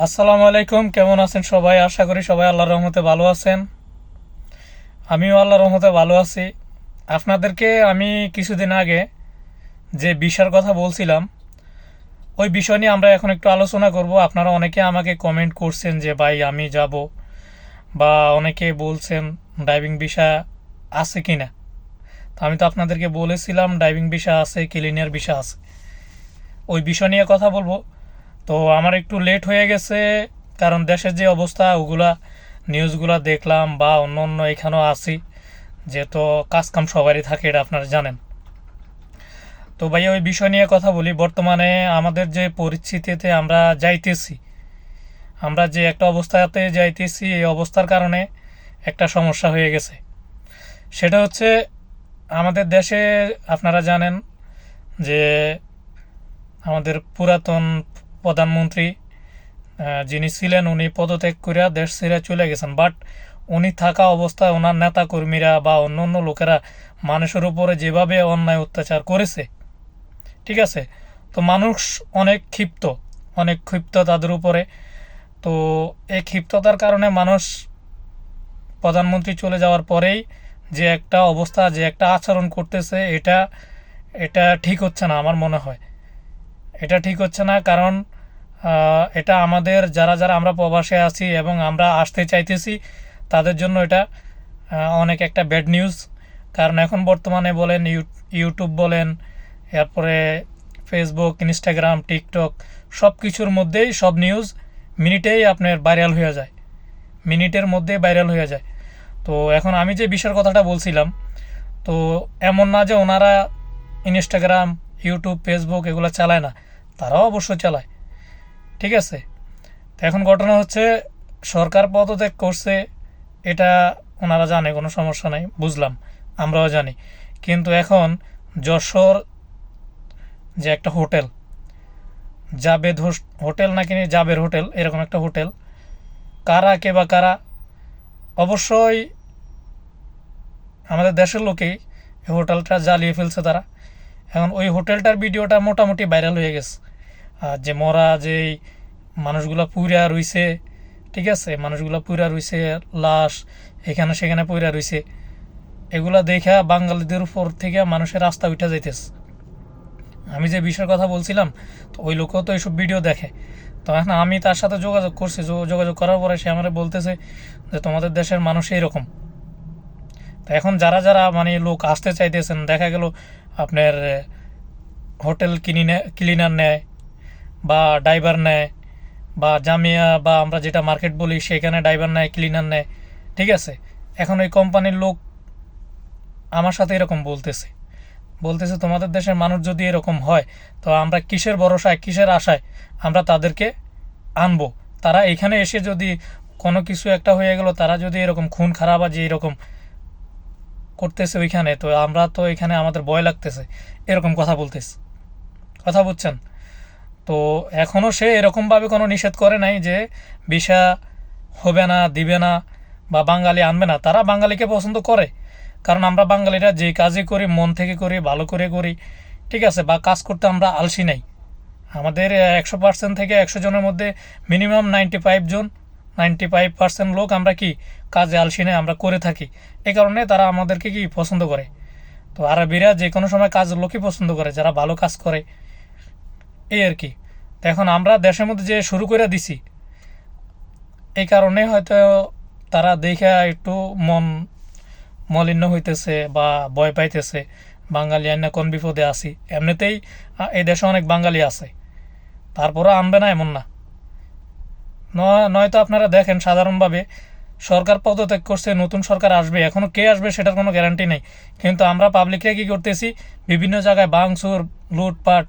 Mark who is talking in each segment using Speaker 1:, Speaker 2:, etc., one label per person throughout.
Speaker 1: আসসালামু আলাইকুম, কেমন আছেন সবাই? আশা করি সবাই আল্লাহর রহমতে ভালো আছেন। আমিও আল্লাহর রহমতে ভালো আছি। আপনাদেরকে আমি কিছুদিন আগে যে বিষয়ের কথা বলছিলাম, ওই বিষয় নিয়ে আমরা এখন একটু আলোচনা করব। আপনারা অনেকে আমাকে কমেন্ট করছেন যে, ভাই, আমি যাব। বা অনেকে বলছেন ড্রাইভিং বিষয় আছে কি না তো আমি তো আপনাদেরকে বলেছিলাম ড্রাইভিং বিষয় আছে ক্লিনিয়ার বিষয় আছে। ওই বিষয় নিয়ে কথা বলব। তো আমার একটু লেট হয়ে গেছে, কারণ দেশের যে অবস্থা, ওগুলা নিউজগুলো দেখলাম বা অন্য অন্য এখানেও আছি, যেহেতু কাজকাম সবারই থাকে, এটা আপনারা জানেন। তো ভাই ওই বিষয় নিয়ে কথা বলি। বর্তমানে আমাদের যে পরিস্থিতিতে আমরা যাইতেছি, আমরা যে একটা অবস্থাতে যাইতেছি, এই অবস্থার কারণে একটা সমস্যা হয়ে গেছে। সেটা হচ্ছে, আমাদের দেশে আপনারা জানেন যে আমাদের পুরাতন প্রধানমন্ত্রী যিনি ছিলেন উনি পদত্যাগ করিয়া দেশ ছেড়ে চলে গেছেন। বাট উনি থাকা অবস্থায় ওনার নেতা কর্মীরা বা অন্য অন্য লোকেরা মানুষের উপরে যেভাবে অন্যায় অত্যাচার করেছে, ঠিক আছে? তো মানুষ অনেক ক্ষিপ্ত অনেক ক্ষিপ্ত তাদের উপরে। তো এই ক্ষিপ্ততার কারণে মানুষ প্রধানমন্ত্রী চলে যাওয়ার পরেই যে একটা অবস্থা, যে একটা আচরণ করতেছে, এটা এটা ঠিক হচ্ছে না আমার মনে হয়। এটা ঠিক হচ্ছে না কারণ এটা আমাদের যারা যারা আমরা প্রবাসে আছি এবং আমরা আসতে চাইতেছি, তাদের জন্য এটা অনেক একটা ব্যাড নিউজ কারণ এখন বর্তমানে বলেন ইউ- ইউটিউব বলেন, এরপরে ফেসবুক ইনস্টাগ্রাম টিকটক সব কিছুর মধ্যেই সব নিউজ মিনিটেই আপনার ভাইরাল হয়ে যায়। মিনিটের মধ্যে ভাইরাল হয়ে যায়। তো এখন আমি যে বিষয়ের কথাটা বলছিলাম, তো এমন না যে ওনারা ইনস্টাগ্রাম ইউটিউব ফেসবুক এগুলো চালায় না, তারাও অবশ্য চালায়। ঠিক আছে? তো এখন ঘটনা হচ্ছে, সরকার পদত্যাগ করছে, এটা ওনারা জানে, কোনো সমস্যা নাই, বুঝলাম, আমরাও জানি। কিন্তু এখন যশোর যে একটা হোটেল, জাবেদ হোটেল নাকি জাবের হোটেল, এরকম একটা হোটেল, কারা কে বা কারা, অবশ্যই আমাদের দেশের লোকেই হোটেলটা জ্বালিয়ে ফেলছে তারা। এখন ওই হোটেলটার ভিডিওটা মোটামুটি ভাইরাল হয়ে গেছে। যে মরা যেই মানুষগুলো পুইরা রইছে, ঠিক আছে? মানুষগুলো পুইরা রইছে, লাশ এখানে সেখানে পুইরা রইছে। এগুলা দেখা বাঙালিদের উপর থেকে মানুষের রাস্তা উঠে যাইতেছে। আমি যে বিষয়ের কথা বলছিলাম, তো ওই লোকও তো এইসব ভিডিও দেখে। তো এখন আমি তার সাথে যোগাযোগ করছি। যোগাযোগ করার পরে সে আমার বলতেছে যে, তোমাদের দেশের মানুষ এইরকম। তো এখন যারা যারা মানে লোক আসতে চাইতেছেন, দেখা গেল আপনার হোটেল কিনে ক্লিনার নেয় বা ড্রাইভার নেয় বা জামিয়া বা আমরা যেটা মার্কেট বলি সেখানে ড্রাইভার নেয় ক্লিনার নেয়, ঠিক আছে? এখন ওই কোম্পানির লোক আমার সাথে এরকম বলতেছে। বলতেছে, তোমাদের দেশের মানুষ যদি এরকম হয়, তো আমরা কিসের ভরসায়, কিসের আশায় আমরা তাদেরকে আনব? তারা এখানে এসে যদি কোনো কিছু একটা হয়ে গেল, তারা যদি এরকম খুন খারাপাজি এরকম করতেছে ওইখানে, তো আমরা তো এখানে আমাদের ভয় লাগতেছে। এরকম কথা বলতেছে। কথা বুঝছেন? তো এখনও সে এরকমভাবে কোনো নিষেধ করে নাই যে ভিসা হবে না, দিবে না বা বাঙালি আনবে না। তারা বাঙালিকে পছন্দ করে। কারণ আমরা বাঙালিরা যে কাজই করি, মন থেকে করি, ভালো করে করি, ঠিক আছে, বা কাজ করতে আমরা আলসি নাই। আমাদের একশো পার্সেন্ট থেকে একশো জনের মধ্যে মিনিমাম নাইনটি ফাইভ জন, নাইনটি ফাইভ পার্সেন্ট লোক আমরা কি কাজে আলসি নাই, আমরা করে থাকি। এ কারণে তারা আমাদেরকে কি পছন্দ করে? তো আরবিরা যে কোনো সময় কাজ লোকই পছন্দ করে, যারা ভালো কাজ করে। এই আর কি। এখন আমরা দেশের মধ্যে যে শুরু করে দিছি, এই কারণে হয়তো তারা দেখে একটু মন মলিন্য হইতেছে বা ভয় পাইতেছে, বাঙালি আইনা কোন বিপদে আছি। এমনিতেই এই দেশে অনেক বাঙালি আছে। তারপরও আনবে না এমন না। নয়, নয়তো আপনারা দেখেন সাধারণভাবে সরকার পদত্যাগ করছে, নতুন সরকার আসবে এখনও কে আসবে সেটার কোনো গ্যারান্টি নেই। কিন্তু আমরা পাবলিকরা কী করতেছি? বিভিন্ন জায়গায় বাংসুর লুটপাট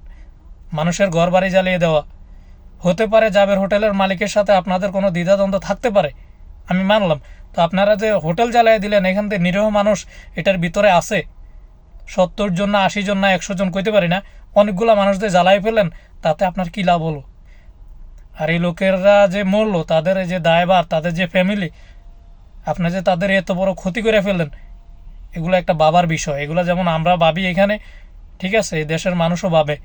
Speaker 1: মানুষের ঘর বাড়ি জ্বালিয়ে দেওয়া। হতে পারে জাবের হোটেলের মালিকের সাথে আপনাদের কোনো দ্বিধাদ্বন্দ্ব থাকতে পারে। আমি মানলাম। তো আপনারা যে হোটেল জ্বালিয়ে দিলেন, এখান থেকে নিরীহ মানুষ এটার ভিতরে আছে। সত্তর জন না আশি জন না একশো জন কইতে পারি না। অনেকগুলো মানুষদের জ্বালাই ফেলেন তাতে আপনার কী লাভ হলো? আর এই লোকেরা যে মরলো, তাদের যে দায়বার তাদের যে ফ্যামিলি আপনি যে তাদের এত বড় ক্ষতি করে ফেললেন, এগুলো একটা বাবার বিষয়। এগুলো যেমন আমরা ভাবি এখানে, ঠিক আছে, এই দেশের মানুষও ভাবে।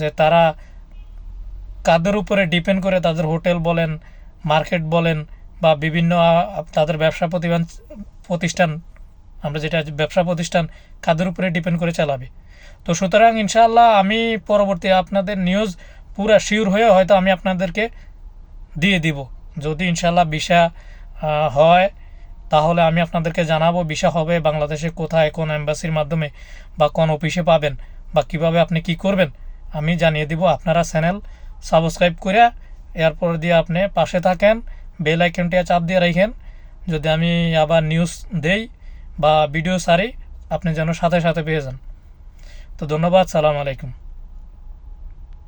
Speaker 1: যে তারা কাদের উপরে ডিপেন্ড করে তাদের হোটেল বলেন, মার্কেট বলেন বা বিভিন্ন তাদের ব্যবসা প্রতিবান, প্রতিষ্ঠান, আমরা যেটা ব্যবসা প্রতিষ্ঠান, কাদের উপরে ডিপেন্ড করে চালাবে। তো সুতরাং ইনশাআল্লাহ আমি পরবর্তী আপনাদের নিউজ পুরা শিওর হয়ে হয়তো আমি আপনাদেরকে দিয়ে দিব। যদি ইনশাআল্লাহ ভিসা হয়, তাহলে আমি আপনাদেরকে জানাব ভিসা হবে বাংলাদেশে কোথায়, কোন এম্বাসির মাধ্যমে বা কোন অফিসে পাবেন বা কীভাবে আপনি কি করবেন। আমি জানিয়ে দিব আপনারা চ্যানেল সাবস্ক্রাইব করে এরপর দিয়ে আপনি পাশে থাকেন, বেল আইকনটি চাপ দিয়ে রাখেন। যদি আমি আবার নিউজ দেই বা ভিডিও সারি আপনি যেন সাথে সাথে পেয়ে যান। তো ধন্যবাদ, সালাম আলাইকুম।